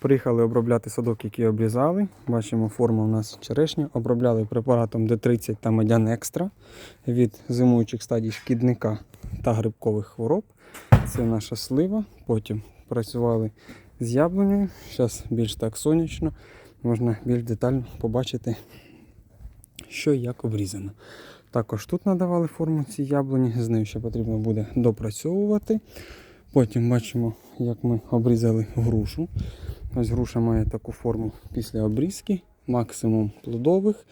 Приїхали обробляти садок, який обрізали. Бачимо, форма у нас черешня. Обробляли препаратом D30 та Медян Екстра від зимуючих стадій шкідника та грибкових хвороб. Це наша слива. Потім працювали з яблунею. Зараз більш так сонячно. Можна більш детально побачити, що і як обрізано. Також тут надавали форму цій яблуні, з нею ще потрібно буде допрацьовувати. Потім бачимо, як ми обрізали грушу. Ось груша має таку форму після обрізки, максимум плодових.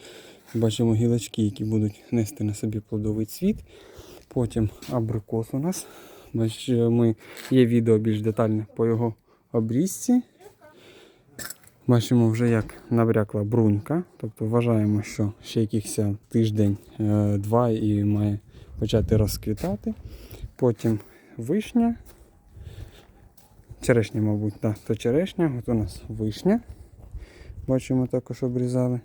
Бачимо гілочки, які будуть нести на собі плодовий цвіт. Потім абрикос у нас. Ми, є відео більш детальне по його обрізці. Бачимо вже, як набрякла брунька. Тобто вважаємо, що ще якихось тиждень-два і має почати розквітати. Потім вишня. Черешня, мабуть, так, то черешня. От у нас вишня. Бачимо, також обрізали.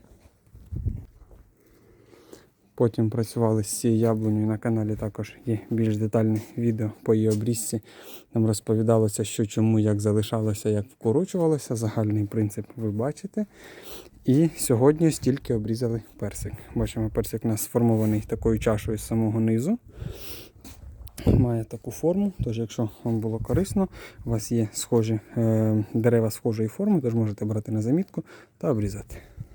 Потім працювали з цією яблунею на каналі також є більш детальне відео по її обрізці. Там розповідалося, що чому, як залишалося, як вкорочувалося. Загальний принцип ви бачите. І сьогодні стільки обрізали персик. Бачимо, персик у нас сформований такою чашою з самого низу. Має таку форму, тож якщо вам було корисно, у вас є схожі е, дерева схожої форми, тож можете брати на замітку та обрізати.